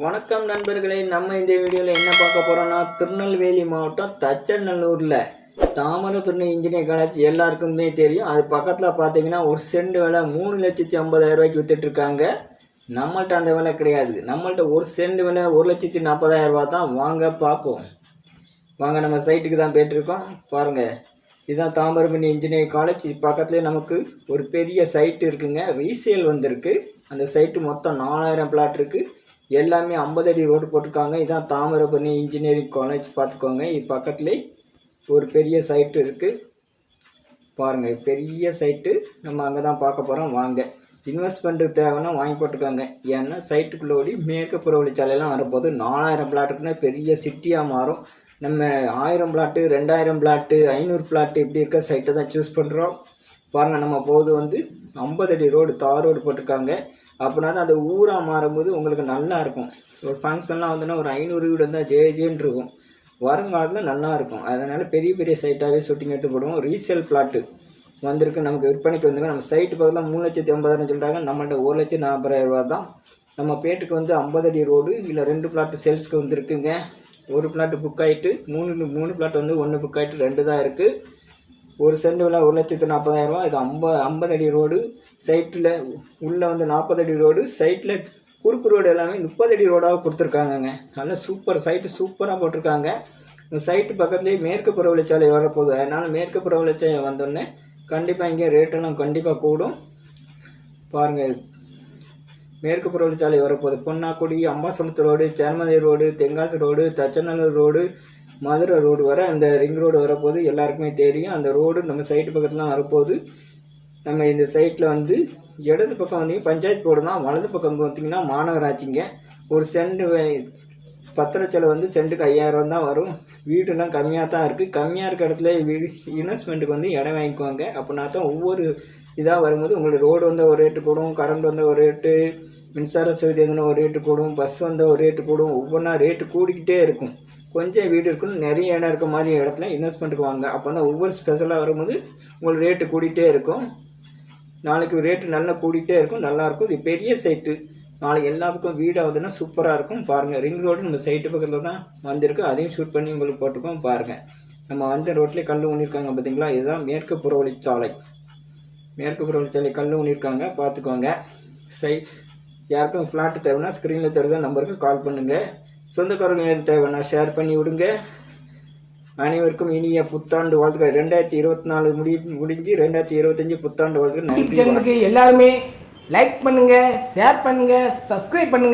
வணக்கம் நண்பர்களே நம்ம இந்த வீடியோவில் என்ன பார்க்க போகிறோம்னா திருநெல்வேலி மாவட்டம் தச்சநல்லூரில் தாமரபரணி இன்ஜினியர் காலேஜ் எல்லாருக்குமே தெரியும். அது பக்கத்தில் பார்த்தீங்கன்னா ஒரு செண்டு விலை மூணு லட்சத்தி ஐம்பதாயிரம் ரூபாய்க்கு வித்துட்ருக்காங்க நம்மள்ட்ட அந்த விலை கிடையாது. நம்மள்ட்ட ஒரு செண்டு விலை ஒரு லட்சத்தி நாற்பதாயிரம் ரூபா தான். வாங்க பார்ப்போம். வாங்க நம்ம சைட்டுக்கு தான் போயிட்டுருக்கோம். பாருங்கள் இதுதான் தாமிரபரணி இன்ஜினியரிங் காலேஜ் இது பக்கத்துலேயே நமக்கு ஒரு பெரிய சைட்டு இருக்குங்க. ரீசேல் வந்திருக்கு. அந்த சைட்டு மொத்தம் நாலாயிரம் பிளாட் இருக்குது எல்லாமே ஐம்பது அடி ரோடு போட்டிருக்காங்க. இதான் தாமிரபரணி இன்ஜினியரிங் காலேஜ் பார்த்துக்கோங்க. இது பக்கத்துலேயே ஒரு பெரிய சைட்டு இருக்குது பாருங்கள் பெரிய சைட்டு நம்ம அங்கே தான் பார்க்க போகிறோம் வாங்க இன்வெஸ்ட்மெண்ட்டுக்கு தேவைன்னா வாங்கி போட்டுக்கோங்க ஏன்னா சைட்டுக்குள்ளே ஓடி மேற்கு புறவழிச்சாலையெல்லாம் வரும்போது நாலாயிரம் பிளாட்டுக்குன்னா பெரிய சிட்டியாக மாறும். நம்ம ஆயிரம் பிளாட்டு ரெண்டாயிரம் பிளாட்டு ஐநூறு பிளாட்டு இப்படி இருக்க சைட்டை தான் சூஸ் பண்ணுறோம் பாருங்கள் நம்ம போது வந்து ஐம்பது அடி ரோடு தார் ரோடு போட்டிருக்காங்க. அப்படின்னா தான் அந்த ஊராக மாறும்போது உங்களுக்கு நல்லா இருக்கும். ஒரு ஃபங்க்ஷன்லாம் வந்துன்னா ஒரு ஐநூறு வீடு இருந்தால் ஜே ஜேன்னு இருக்கும். வருங்காலத்தில் நல்லா இருக்கும். அதனால் பெரிய பெரிய சைட்டாகவே ஷூட்டிங் எடுத்து போடுவோம் ரீசேல் பிளாட்டு வந்திருக்கு. நமக்கு விற்பனைக்கு வந்துங்க நம்ம சைட்டு பக்கத்தில் மூணு லட்சத்தி ஐம்பதாயிரம் சொல்கிறாங்க நம்மள்ட்ட ஒரு லட்சத்தி நாற்பதாயிரம் ரூபா தான். நம்ம பேட்டுக்கு வந்து ஐம்பது அடி ரோடு இல்லை ரெண்டு பிளாட்டு சேல்ஸ்க்கு வந்துருக்குங்க. ஒரு பிளாட்டு புக் ஆகிட்டு மூணு மூணு பிளாட் வந்து ஒன்று புக் ஆகிட்டு ரெண்டு தான் இருக்குது ஒரு சென்ட் விலை ஒரு லட்சத்து நாற்பதாயிரரூவா இது ஐம்பது ஐம்பது அடி ரோடு சைட்டில் உள்ளே வந்து நாற்பது அடி ரோடு சைட்டில் குறுக்கு ரோடு எல்லாமே முப்பது அடி ரோடாக கொடுத்துருக்காங்கங்க. நல்லா சூப்பர் சைட்டு சூப்பராக போட்டிருக்காங்க. இந்த சைட்டு பக்கத்துலேயே மேற்கு புறவழிச்சாலை வரப்போகுது. அதனால் மேற்கு புறவழிச்சாலை வந்தோடனே கண்டிப்பாக இங்கே ரேட்டெல்லாம் கண்டிப்பாக கூடும். பாருங்கள் மேற்கு புறவழிச்சாலை வரப்போகுது. Ponnakudi Ambasamudram road சேர்மதி road Tenkasi road Thachanallur road Madurai road வர அந்த ரிங் ரோடு வரப்போது எல்லாருக்குமே தெரியும். அந்த ரோடு நம்ம சைட்டு பக்கத்துலாம் வரப்போது நம்ம இந்த சைட்டில் வந்து இடது பக்கம் வந்தீங்க பஞ்சாயத்து போர்டு தான். வலது பக்கம் பார்த்தீங்கன்னா மாநகராட்சிங்க. ஒரு சென்ட் பத்திரச்சலை வந்து சென்ட்டுக்கு ஐயாயிரம் தான் வரும். வீடுலாம் கம்மியாக தான் இருக்குது கம்மியாக இருக்க இடத்துல வீடு இன்வெஸ்ட்மெண்ட்டுக்கு வந்து இடம் வாங்கிக்குவாங்க. அப்படின்னா தான் ஒவ்வொரு இதாக வரும்போது உங்களுக்கு ரோடு வந்தால் ஒரு ரேட்டு கூடும். கரண்ட் வந்தால் ஒரு ரேட்டு மின்சார வசதி எதுனா ஒரு ரேட்டு கூடும். பஸ் வந்தால் ஒரு ரேட்டு கூடும். ஒவ்வொன்றா ரேட்டு கூடிக்கிட்டே இருக்கும். கொஞ்சம் வீடு இருக்குன்னு நிறைய இடம் இருக்க மாதிரி இடத்துல இன்வெஸ்ட்மெண்ட்டுக்கு வாங்க. அப்போ தான் ஒவ்வொரு ஸ்பெஷலாக வரும்போது உங்களுக்கு ரேட்டு கூடிகிட்டே இருக்கும். நாளைக்கு ரேட்டு நல்லா கூடிகிட்டே இருக்கும். நல்லாயிருக்கும் இது பெரிய சைட்டு நாளைக்கு எல்லா பக்கம் வீடாகுதுன்னா சூப்பராக இருக்கும். பாருங்கள் ரிங் ரோடு நம்ம சைட்டு பக்கத்தில் தான் வந்திருக்கு. அதையும் ஷூட் பண்ணி உங்களுக்கு போட்டுக்கோம் பாருங்கள் நம்ம வந்த ரோட்லேயே கல் ஊனியிருக்காங்க பார்த்தீங்களா இதுதான் மேற்கு புறவழிச்சாலை மேற்கு புறவழிச்சாலை கல் ஊனியிருக்காங்க பார்த்துக்கோங்க. சை யாருக்கும் ஃப்ளாட்டு தேவைன்னா ஸ்க்ரீனில் தருகிற நம்பருக்கு கால் பண்ணுங்கள் சொந்தக்காரங்க தேவைன்னா ஷேர் பண்ணி விடுங்க. அனைவருக்கும் இனிய புத்தாண்டு வாழ்த்துக்கள். ரெண்டாயிரத்தி இருபத்தி நாலு முடி முடிஞ்சு ரெண்டாயிரத்தி இருபத்தஞ்சு புத்தாண்டு வாழ்த்துக்கள். நன்றி எல்லாருமே லைக் பண்ணுங்க ஷேர் பண்ணுங்க சப்ஸ்கிரைப் பண்ணுங்க.